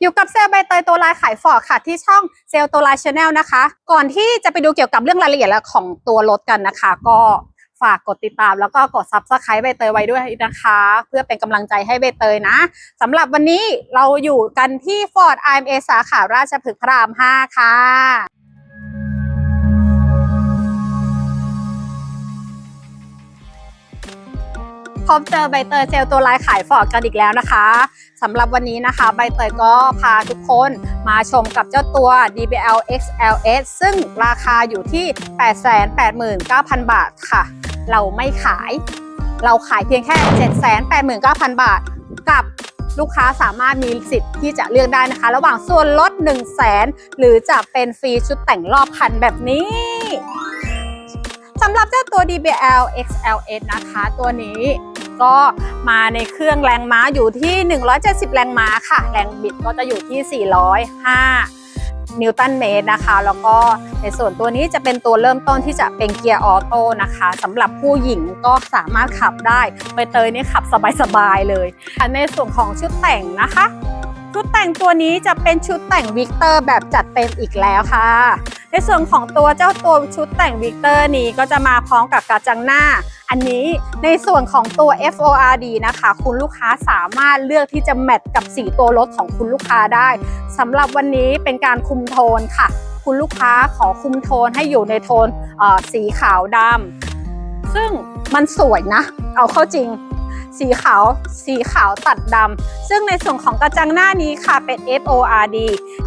อยู่กับเซลใบเตยตัวลายขายฟอร์ดค่ะที่ช่องเซลลตัวลายชาแนลนะคะ ก่อนที่จะไปดูเกี่ยวกับเรื่องรายละเอียดและของตัวรถกันนะคะ ก็ฝากกดติดตามแล้วก็กดซับสไครต์ใบเตยไว้ด้วยนะคะ เพื่อเป็นกำลังใจให้ใบเตยนะสำหรับวันนี้เราอยู่กันที่ Ford IMA สาขาราชพฤกษ์พระราม 5 ค่ะ บเจอใบเตยเซลตัวลายขายฟอร์ดกันอีกแล้วนะคะสำหรับวันนี้นะคะ ใบเตยก็พาทุกคนมาชมกับเจ้าตัว DBL XLS ซึ่งราคาอยู่ที่ 889,000 บาทค่ะ เราไม่ขาย เราขายเพียงแค่ 789,000 บาท กับลูกค้าสามารถมีสิทธิ์ที่จะเลือกได้นะคะ ระหว่างส่วนลด 1 0 0 0 0แสนหรือจะเป็นฟรีชุดแต่งรอบคันแบบนี้สำหรับเจ้าตัว DBL XLS นะคะ ตัวนี้ ก็มาในเครื่องแรงม้าอยู่ที่ 170 แรงม้าค่ะ แรงบิดก็จะอยู่ที่ 405 นิวตันเมตรนะคะ แล้วก็ในส่วนตัวนี้จะเป็นตัวเริ่มต้นที่จะเป็นเกียร์ออโต้นะคะสำหรับผู้หญิงก็สามารถขับได้ใบเตยนี่ขับสบายๆเลย ในส่วนของชุดแต่งนะคะชุดแต่งตัวนี้จะเป็นชุดแต่งวิกเตอร์แบบจัดเต็มอีกแล้วค่ะ ในส่วนของตัวเจ้าตัวชุดแต่งวิกเตอร์นี้ก็จะมาพร้อมกับกระจังหน้า อันนี้ในส่วนของตัว FORD นะคะ คุณลูกค้าสามารถเลือกที่จะแมทกับสีตัวรถของคุณลูกค้าได้สำหรับวันนี้เป็นการคุมโทนค่ะ คุณลูกค้าขอคุมโทนให้อยู่ในโทนสีขาวดำซึ่งมันสวยนะ เอาเข้าจริง สีขาว สีขาวตัดดำ ซึ่งในส่วนของกระจังหน้านี้ค่ะเป็น FORD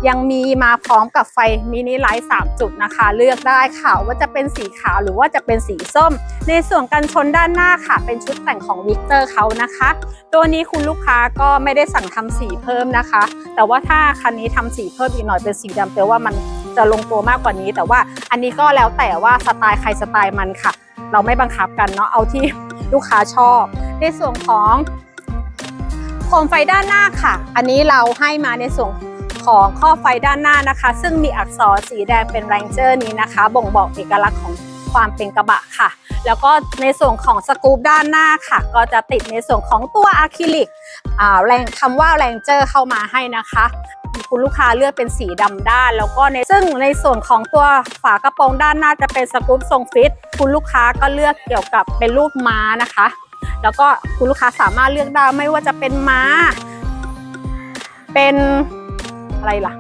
ยังมีมาพร้อมกับไฟมินิไลท์3จุดนะคะ เลือกได้ค่ะ ว่าจะเป็นสีขาวหรือว่าจะเป็นสีส้ม ในส่วนกันชนด้านหน้าค่ะ เป็นชุดแต่งของวิกเตอร์เขานะคะ ตัวนี้คุณลูกค้าก็ไม่ได้สั่งทำสีเพิ่มนะคะ แต่ว่าถ้าคันนี้ทำสีเพิ่มอีกหน่อยเป็นสีดำแปลว่ามันจะลงตัวมากกว่านี้ แต่ว่าอันนี้ก็แล้วแต่ว่าสไตล์ใครสไตล์มันค่ะ เราไม่บังคับกันเนาะเอาที่ลูกค้าชอบ ในส่วนของโคมไฟด้านหน้าค่ะ อันนี้เราให้มาในส่วนของข้อไฟด้านหน้านะคะ ซึ่งมีอักษรสีแดงเป็นแรงเจอร์นี้นะคะ บ่งบอกเอกลักษณ์ของความเป็นกระบะค่ะ แล้วก็ในส่วนของสกู๊ปด้านหน้าค่ะ ก็จะติดในส่วนของตัวอะคริลิกแรงคำว่าแรงเจอร์เข้ามาให้นะคะ คุณลูกค้าเลือกเป็นสีดำด้าน แล้วก็ในซึ่งในส่วนของตัวฝากระโปรงด้านหน้าจะเป็นสกู๊ปทรงฟิต คุณลูกค้าก็เลือกเกี่ยวกับเป็นรูปม้านะคะ แล้วก็คุณลูกค้าสามารถเลือกได้ไม่ว่าจะเป็นม้า เป็นอะไรล่ะ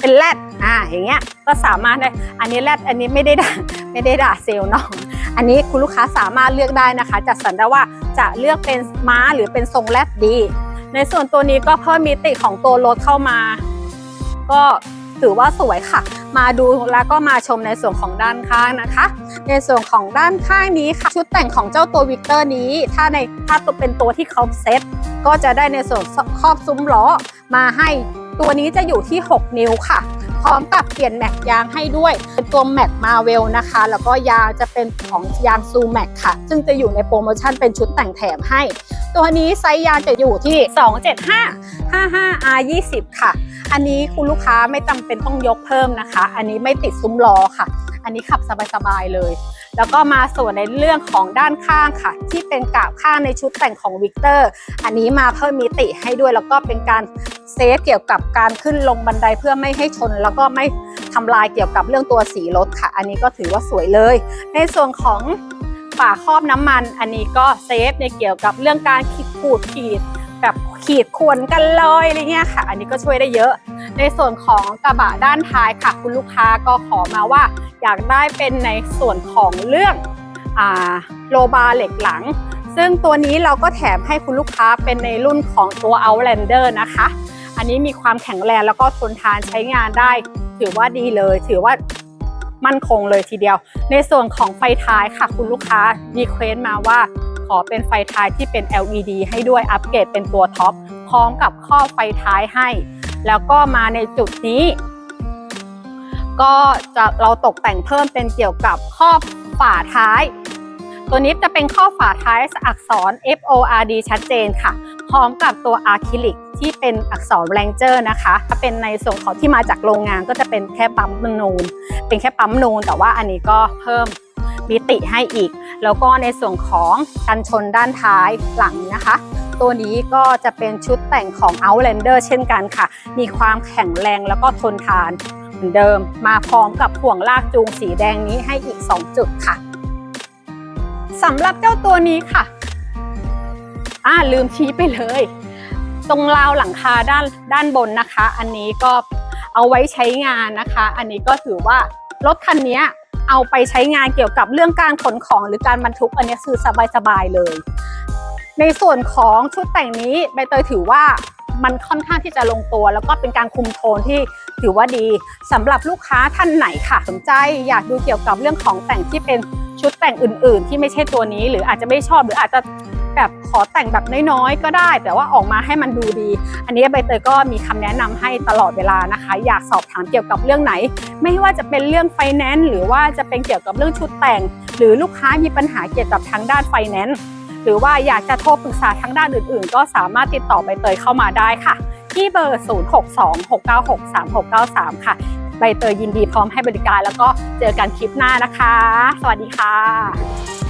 เป็นแรดอ่าอย่างเงี้ยก็สามารถได้อันนี้แรดอันนี้ไม่ได้ด่าไม่ได้ด่าเซลล์เนาะอันนี้คุณลูกค้าสามารถเลือกได้นะคะ จัดสรรได้ว่าจะเลือกเป็นม้าหรือเป็นทรงแรดดี ในส่วนตัวนี้ก็เพิ่มมิติของตัวรถเข้ามา ก็ ถือว่าสวยค่ะ มาดูแล้วก็มาชมในส่วนของด้านข้างนะคะ ในส่วนของด้านข้างนี้ค่ะ ชุดแต่งของเจ้าตัววิกเตอร์นี้ ถ้าในถ้าตัวเป็นตัวที่เขาเซ็ตก็จะได้ในส่วนครอบซุ้มล้อมาให้ตัวนี้จะอยู่ที่ 6 นิ้วค่ะ พร้อมกับเปลี่ยนแม็กยางให้ด้วย เป็นตัวแม็กมาเวลนะคะ แล้วก็ยางจะเป็นของยางซูแม็กค่ะ ซึ่งจะอยู่ในโปรโมชั่นเป็นชุดแต่งแถมให้ ตัวนี้ไซส์ยางจะอยู่ที่ 275 55 R 20 ค่ะ อันนี้คุณลูกค้าไม่จำเป็นต้องยกเพิ่มนะคะ อันนี้ไม่ติดซุ้มล้อค่ะ อันนี้ขับสบายๆเลย แล้วก็มาส่วนในเรื่องของด้านข้างค่ะ ที่เป็นกาบข้างในชุดแต่งของวิกเตอร์ อันนี้มาเพิ่มมิติให้ด้วยแล้วก็เป็นการเซฟเกี่ยวกับการขึ้นลงบันไดเพื่อไม่ให้ชน แล้วก็ไม่ทำลายเกี่ยวกับเรื่องตัวสีรถค่ะ อันนี้ก็ถือว่าสวยเลย ในส่วนของฝาครอบน้ำมัน อันนี้ก็เซฟในเกี่ยวกับเรื่องการขีดขูดขีด แบบขีดข่วนกันลอยอะไรเงี้ยค่ะ อันนี้ก็ช่วยได้เยอะ ในส่วนของกระบะด้านท้ายค่ะ คุณลูกค้าก็ขอมาว่า อยากได้เป็นในส่วนของเรื่องอโลบาร์เหล็กหลัง ซึ่งตัวนี้เราก็แถมให้คุณลูกค้าเป็นในรุ่นของตัว Outlander นะคะ อันนี้มีความแข็งแรงแล้วก็ทนทานใช้งานได้ ถือว่าดีเลย ถือว่ามั่นคงเลยทีเดียว ในส่วนของไฟท้ายค่ะ คุณลูกค้ารีเควสมาว่า ขอเป็นไฟท้ายที่เป็น LED ให้ด้วยอัปเกรดเป็นตัวท็อปพร้อมกับข้อไฟท้ายให้ แล้วก็มาในจุดนี้ ก็จะเราตกแต่งเพิ่มเป็นเกี่ยวกับครอฝาท้าย ตัวนี้จะเป็นข้อฝาท้ายอักษร F O R D ชัดเจนค่ะ พร้อมกับตัวอะคริลิกที่เป็นอักษรแรงเจอร์นะคะถ้าเป็นในส่วนของที่มาจากโรงงานก็จะเป็นแค่ปั๊มนูน เป็นแค่ปั๊มนูน แต่ว่าอันนี้ก็เพิ่ม มิติให้อีก แล้วก็ในส่วนของกันชนด้านท้ายหลังนะคะ ตัวนี้ก็จะเป็นชุดแต่งของ Outlander เช่นกันค่ะ มีความแข็งแรงแล้วก็ทนทานเหมือนเดิม มาพร้อมกับห่วงลากจูงสีแดงนี้ให้อีก 2 จุดค่ะสำหรับเจ้าตัวนี้ค่ะอ่าลืมชี้ไปเลย ตรงราวหลังคาด้านด้านบนนะคะ อันนี้ก็เอาไว้ใช้งานนะคะ อันนี้ก็ถือว่ารถคันนี้ เอาไปใช้งานเกี่ยวกับเรื่องการขนของหรือการบรรทุกอันนี้คือสบายๆเลย ในส่วนของชุดแต่งนี้ใบเตยถือว่า มันค่อนข้างที่จะลงตัว แล้วก็เป็นการคุมโทนที่ถือว่าดีสำหรับลูกค้าท่านไหนค่ะ สนใจอยากดูเกี่ยวกับเรื่องของแต่งที่เป็นชุดแต่งอื่น ๆ ที่ไม่ใช่ตัวนี้ หรืออาจจะไม่ชอบหรืออาจจะแบบขอแต่งแบบน้อยๆ ก็ได้ แต่ว่าออกมาให้มันดูดี อันนี้ใบเตยก็มีคำแนะนำให้ตลอดเวลานะคะ อยากสอบถามเกี่ยวกับเรื่องไหน ไม่ว่าจะเป็นเรื่องไฟแนนซ์หรือว่าจะเป็นเกี่ยวกับเรื่องชุดแต่ง หรือลูกค้ามีปัญหาเกี่ยวกับทางด้านไฟแนนซ์ หรือว่าอยากจะโทรปรึกษาทางด้านอื่นๆ ก็สามารถติดต่อใบเตยเข้ามาได้ค่ะ ที่เบอร์ 0626963693 ค่ะ ใบเตยยินดีพร้อมให้บริการแล้วก็เจอกันคลิปหน้านะคะ สวัสดีค่ะ